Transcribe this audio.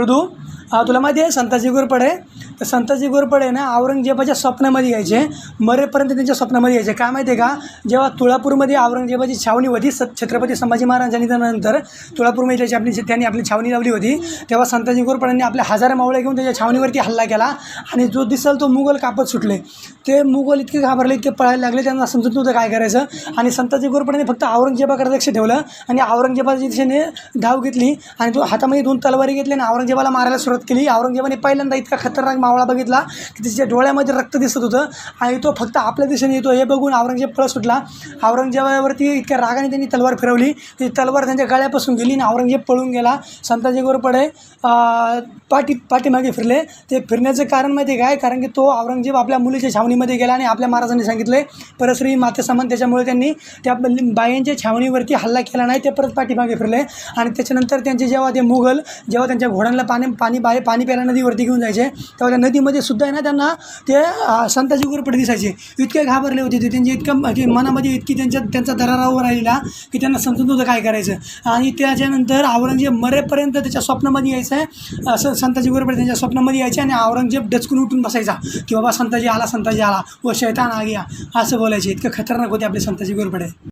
ऋदू तुला माहिती आहे संताजी घोरपडे? तर संताजी घोरपडे ना औरंगजेबाच्या स्वप्नामध्ये यायचे मरेपर्यंत त्यांच्या स्वप्नामध्ये यायचे. काय माहिती आहे का? जेव्हा तुळापूरमध्ये औरंगजेबाची छावणी होती स छत्रपती संभाजी महाराजांच्या निधनानंतर तुळापूरमध्ये त्याची आपली त्यांनी आपली छावणी लावली होती तेव्हा संताजी घोरपड्यांनी आपल्या हजार मावळ्या घेऊन त्याच्या छावणीवरती हल्ला केला आणि जो दिसल तो मुघल कापत सुटले. ते मुघल इतके घाबरले इतके पळायला लागले त्यांना समजत नव्हतं काय करायचं. आणि संताजी घोरपड्यांनी फक्त औरंगजेबाकडे लक्ष ठेवलं आणि औरंगजेबाच्या दिशेने धाव घेतली आणि तो हातामध्ये दोन तलवारी घेतली आणि औरंगजेबाला मारायला सुरुवात केली. औरंगजेबाने पहिल्यांदा इतका खतरनाक मावळा बघितला की त्याच्या डोळ्यामध्ये रक्त दिसत होतं आणि तो फक्त आपल्या दिशेने येतो. हे बघून औरंगजेब पळत सुटला औरंगजेबावरती इतक्या रागाने त्यांनी तलवार फिरवली. ती तलवार त्यांच्या गळ्यापासून गेली आणि औरंगजेब पळून गेला. संताजी घोरपडे पाठी पाठीमागे फिरले. ते फिरण्याचं कारण माहिती काय? कारण की तो औरंगजेब आपल्या मुलीच्या छावणीमध्ये गेला आणि आपल्या महाराजांनी सांगितले परश्री माते समान त्याच्यामुळे त्यांनी त्या बायांच्या छावणीवरती हल्ला केला नाही. ते परत पाठीमागे फिरले आणि त्याच्यानंतर त्यांचे जेव्हा ते मुघल जेव्हा त्यांच्या घोड्यांना पाणी पाणी बाहेर पाणी प्यायला नदीवरती घेऊन जायचे. तेव्हा त्या नदीमध्ये सुद्धा आहे ना त्यांना ते संताजी घोरपडे दिसायचे. इतके घाबरले होते ते त्यांचे इतकं म्हणजे मनामध्ये इतकी त्यांच्या त्यांचा दरारावर राहिलेला की त्यांना समजून होतं काय करायचं. आणि त्याच्यानंतर औरंगजेब मरेपर्यंत त्याच्या स्वप्नामध्ये यायचं आहे. असं संताजी घोरपडे त्यांच्या स्वप्नामध्ये यायचे आणि औरंगजेब डचकून उठून बसायचा की बाबा संताजी आला संताजी आला व शैतान आ गया असं बोलायचे. इतकं खतरनाक होते आपले संताजी घोरपडे